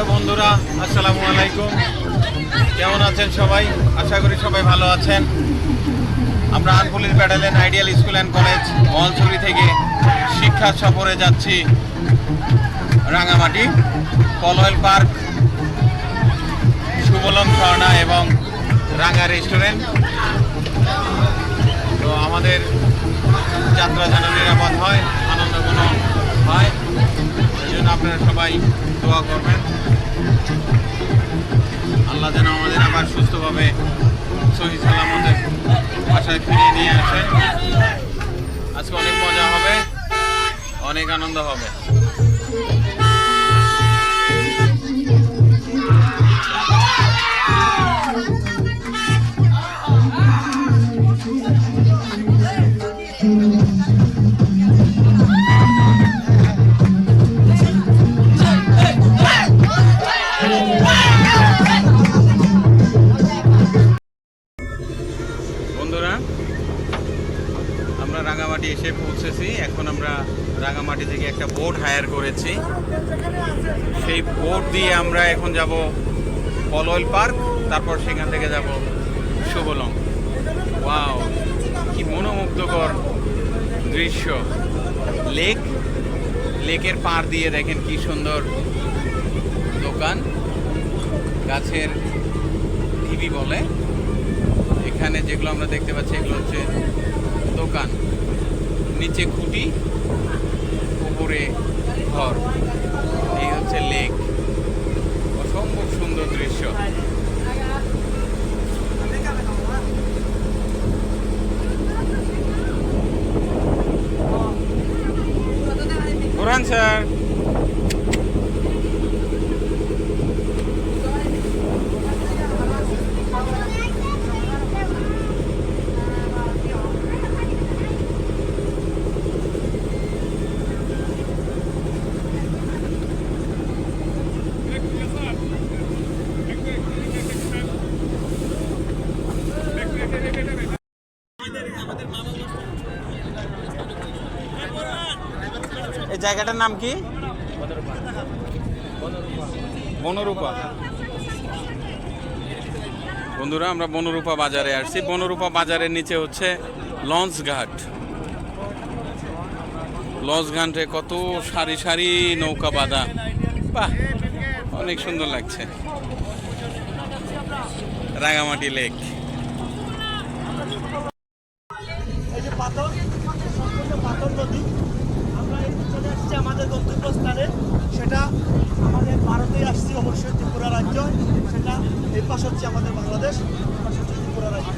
Hello বন্ধুরা, আসসালামু আলাইকুম। কেমন আছেন সবাই? আশা করি সবাই ভালো আছেন। আমরা আনপুলির battalion ideal school and college Mahalchhari থেকে শিক্ষা সফরে যাচ্ছি রাঙামাটি কলওয়েল পার্ক সুবলম ঝর্ণা এবং রাঙা রেস্টুরেন্ট। তো আমাদের যাত্রা যেন নিরাপদ হয়। আপনারা সবাই দোয়া করবেন। আল্লাহ যেন আমাদের আবার সুস্থভাবে সহি সালামতে বাসায় ফিরিয়ে নিয়ে আসে। আজকে অনেক মজা হবে, অনেক আনন্দ হবে। রাঙামাটি থেকে একটা বোট হায়ার করেছি। সেই বোট দিয়ে আমরা এখন যাব কলওয়েল পার্ক, তারপর সেখান থেকে যাব সুবলং ওয়াও কি মনোমুগ্ধকর দৃশ্য। লেক লেকের পার দিয়ে দেখেন কি সুন্দর দোকান। গাছের ঢিবি বলে। এখানে যেগুলো আমরা দেখতে পাচ্ছি, এগুলো হচ্ছে দোকান। নিচে খুঁটি উপরে ঘর। এই হচ্ছে লেক। অসম্ভব সুন্দর দৃশ্য। বুরহান স্যার। এই জায়গাটার নাম কি? বনরূপা। বন্ধুরা, আমরা বনরূপা বাজারে আসছি। বনরূপা বাজারের নিচে হচ্ছে লঞ্চ ঘাট। লঞ্চ ঘাটে কত সারি সারি নৌকা বাঁধা। বাহ, অনেক সুন্দর লাগছে। রাঙামাটি লেক এই যে পাথর সম্পূর্ণ পাথর নদী আমরা এই যে চলে আসছি আমাদের গন্তব্যস্থানে সেটা আমাদের ভারতেই আসছি অবশ্যই ত্রিপুরা রাজ্য সেটা এই পাশ হচ্ছে আমাদের বাংলাদেশ এই পাশ হচ্ছে ত্রিপুরা রাজ্য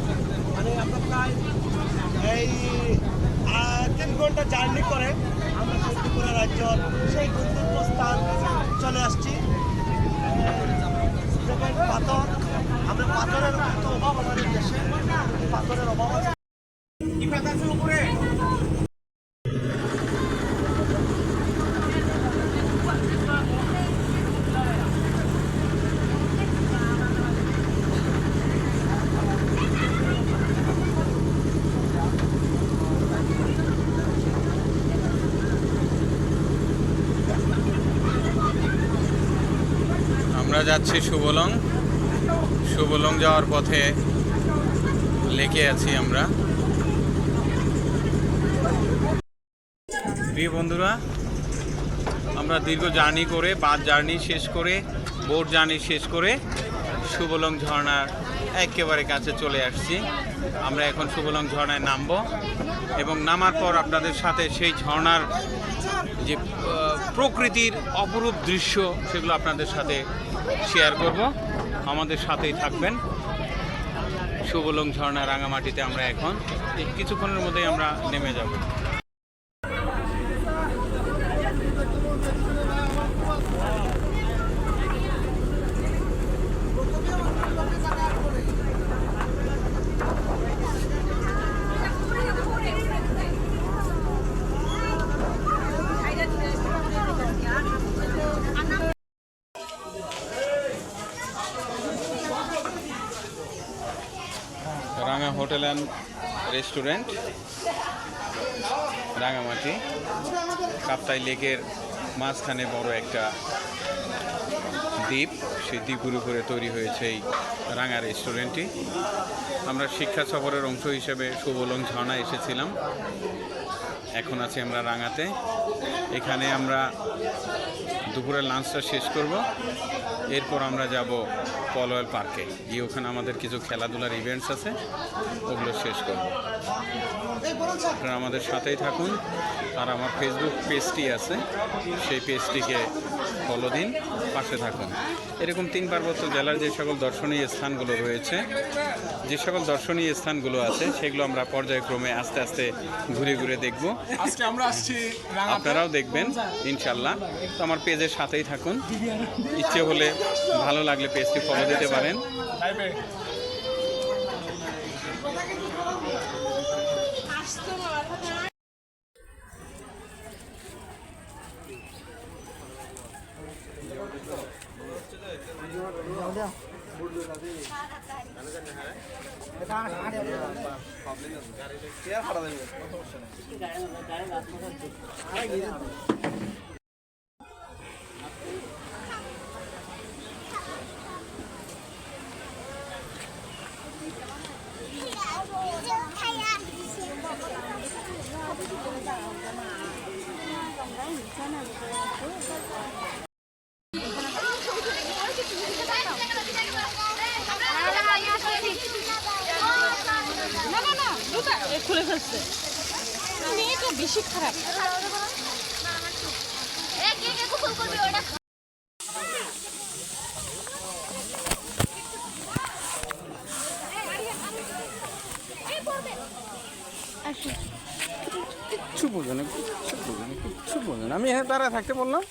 মানে আমরা প্রায় এই আহ, ঘণ্টা জার্নি করে আমরা সেই রাজ্য সেই গন্তব্যস্থান চলে আসছি। পাথর, আমরা পাথরের অভাব আমাদের দেশে, পাথরের অভাব আছে। আমরা যাচ্ছি শুভলং। শুভলং যাওয়ার পথে লেকে আছি আমরা। প্রিয় বন্ধুরা, আমরা দীর্ঘ জার্নি করে বাস জার্নি শেষ করে, বোট জার্নি শেষ করে সুবলং ঝর্ণার একেবারে কাছে চলে আসছি। আমরা এখন সুবলং ঝর্ণায় নামবো এবং নামার পর আপনাদের সাথে সেই ঝর্ণার যে প্রকৃতির অপরূপ দৃশ্য সেগুলো আপনাদের সাথে শেয়ার করব। আমাদের সাথেই থাকবেন। সুবলং ঝর্ণা রাঙামাটিতে আমরা এখন। কিছুক্ষণের মধ্যেই আমরা নেমে যাব Ranga hotel and restaurant Rangamati, Kaptai লেকের মাঝখানে বড় একটা দ্বীপ। সেই দ্বীপের উপরে তৈরি হয়েছে এই রাঙা রেস্টুরেন্টটি আমরা শিক্ষা সফরের অংশ হিসেবে সুবলং ঝর্ণা এসেছিলাম। এখন আছি আমরা রাঙাতে। এখানে আমরা দুপুরের লাঞ্চটা শেষ করব। এরপর আমরা যাব পলওয়েল পার্কে। গিয়ে ওখানে আমাদের কিছু খেলাধুলার ইভেন্টস আছে, ওগুলো শেষ করব। আপনারা আমাদের সাথেই থাকুন। আর আমার ফেসবুক পেজটি আছে। সেই পেজটিকে ফলো দিন পাশে থাকুন। এরকম তিন পার্বত্য জেলার যে সকল দর্শনীয় স্থানগুলো রয়েছে যে সকল দর্শনীয় স্থানগুলো আছে সেগুলো আমরা পর্যায়ক্রমে আস্তে আস্তে ঘুরে ঘুরে দেখব। আজকে আমরা আসছি আপনারাও দেখবেন ইনশাল্লাহ তো আমার পেজের সাথেই থাকুন। ইচ্ছে হলে ভালো লাগলে পেজটি ফলো দিতে পারেন। 啥都没有，跑不。都是？的？ফেলছে মেয়েটা বেশি খারাপ। কিচ্ছু বোঝে না। আমি এখানে দাঁড়ায় থাকতে বললাম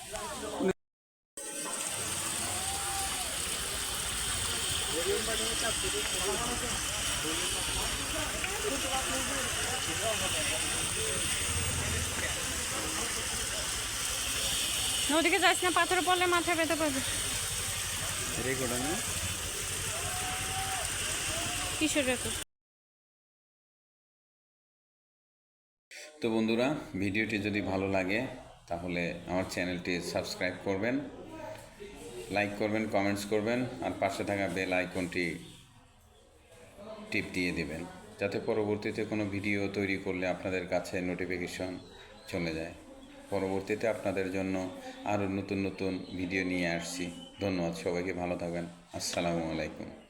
নদীকে যাস না পাথরে পড়লে মাথা ব্যথা পাবে। কিসের রেকর্ড তো বন্ধুরা ভিডিওটি যদি ভালো লাগে তাহলে আমার চ্যানেলটি সাবস্ক্রাইব করবেন লাইক করবেন কমেন্টস করবেন আর পাশে থাকা বেল আইকনটি টিপ দিয়ে দেবেন। যাতে পরবর্তীতে কোনো ভিডিও তৈরি করলে আপনাদের কাছে নোটিফিকেশন চলে যায়। পরবর্তীতে আপনাদের জন্য আরও নতুন নতুন ভিডিও নিয়ে আসছি। ধন্যবাদ সবাইকে, ভালো থাকবেন। আসসালামু আলাইকুম।